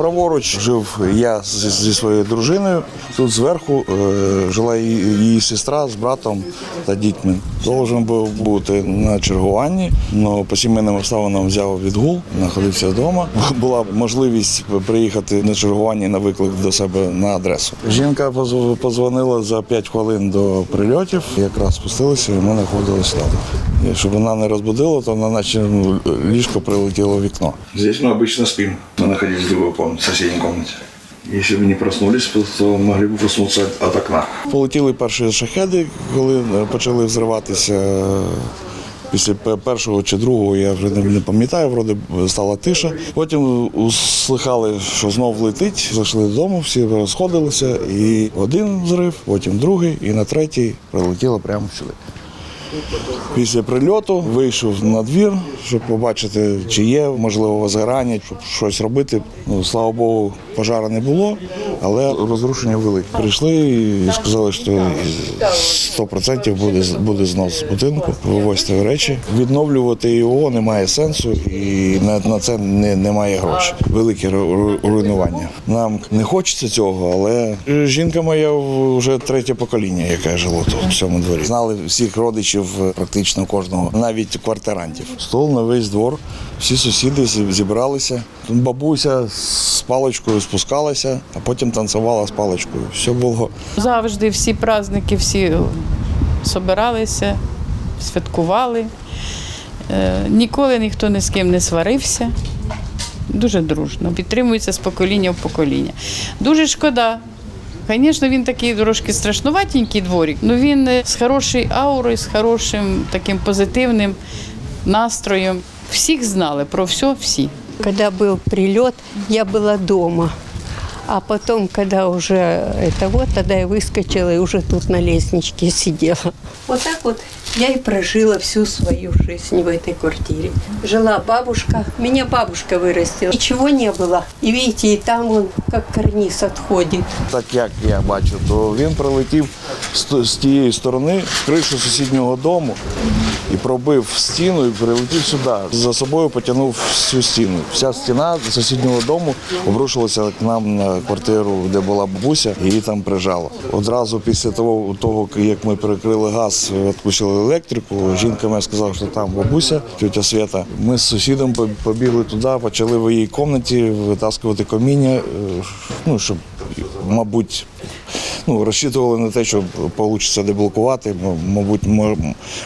Праворуч жив я зі, своєю дружиною. Тут зверху е, жила її, сестра з братом та дітьми. Должен був бути на чергуванні, але по сімейним обставинам взяв відгул, знаходився вдома. Була можливість приїхати на чергування на виклик до себе на адресу. Жінка позв- позвонила за 5 хвилин до прильотів. Якраз спустилися, і ми знаходилися там. І щоб вона не розбудила, то вона наче ну, ліжко прилетіло в вікно. Здесь мы обычно спим. Мы находились в другой комнате, в соседней комнате. Если бы не проснулись, то могли б проснутися від окна. Полетіли перші шахеди, коли е, почали взриватися. е, Після пе- першого чи другого я вже не, не пам'ятаю, вроде б стала тиша. Потім услихали, що знов летить. Зайшли додому, всі розходилися. І один взрив, потім другий, і на третій прилетіло прямо сюди. Після прильоту вийшов на двір, щоб побачити, чи є можливо возгорання, щоб щось робити. Ну, слава Богу, пожару не було, але розрушення велике. Прийшли і сказали, що 100% буде, буде знос будинку, вивозьте речі. Відновлювати його немає сенсу і на, на це не, немає грошей. Велике ру- ру- руйнування. Нам не хочеться цього, але жінка моя вже третє покоління, яке жило тут в цьому дворі. Знали всіх родичів е, практично кожного, навіть квартирантів. Стол на весь двор, всі сусіди зібралися. Тут бабуся з паличкою спускалася, а потім танцювала з паличкою. Все було Завжди всі праздники, всі собиралися, святкували. Е, Ніколи ніхто ні з ким не сварився. Дуже дружно, підтримується з покоління в покоління. Дуже шкода. Звісно, він такий трошки страшнуватенький дворик, але він е, з хорошою аурою, з хорошим таким позитивним настроєм. Всіх знали про все, всі. Когда был прилет, я была дома. А потом, когда уже это вот, тогда я выскочила и уже тут на лестничке сидела. Вот так вот я и прожила всю свою жизнь в этой квартире. Жила бабушка, меня бабушка вырастила. Ничего не было. И видите, и там он как карниз отходит. так, як я бачу, то він прилетів з, то- з тієї сторони в кришу сусіднього дому і пробив стіну і прилетів сюди. За собою потягнув всю стіну. Вся стіна сусіднього дому обрушилася к нам на квартиру, де була бабуся, і її там прижало. Одразу після того, того як ми перекрили газ, відключили електрику. Жінка моя сказала, що там бабуся, тетя Свята. Ми з сусідом по- побігли туди, почали в її кімнаті витаскувати каміння, е, ну щоб, мабуть, ну, розчитували на те, що вийде деблокувати, мабуть,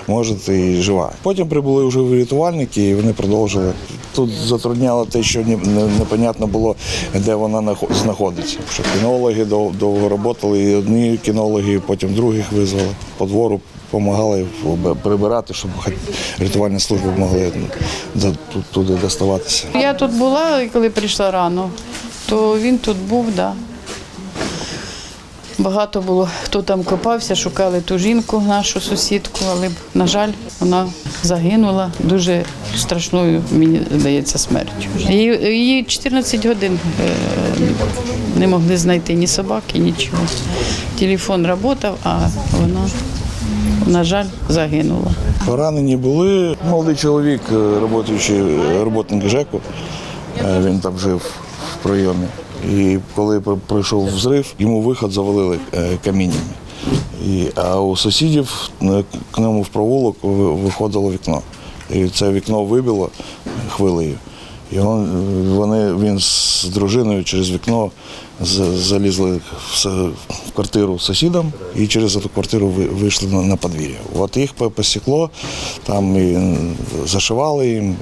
може і жива. Потім прибули вже рятувальники, і вони продовжили. Тут затрудняло те, що не, не- непонятно було, де вона знаходиться. Що кінологи дов- довго працювали, і одні кінологи, потім других визвали по двору. Допомагали прибирати, щоб рятувальні служби могли ну, туди доставатися. Я тут була, коли прийшла рано, то він тут був, так. Да. Багато було, хто там копався, шукали ту жінку, нашу сусідку, але, на жаль, вона загинула дуже страшною, мені здається, смертю. Її, її 14 годин е, не могли знайти ні собаки, нічого. Телефон працював, а вона, на жаль, загинула. Поранені були. Молодий чоловік, е, е, роботник ЖЕКу, він там жив в прийомі. І коли пр- пройшов взрив, йому виход завалили е, каміннями. І, а у сусідів к ньому в провулок виходило вікно. І це вікно вибило хвилею. І він, вони, він з дружиною через вікно залізли в, квартиру сусідам і через цю квартиру вийшли на подвір'я. От їх посікло, там і зашивали їм.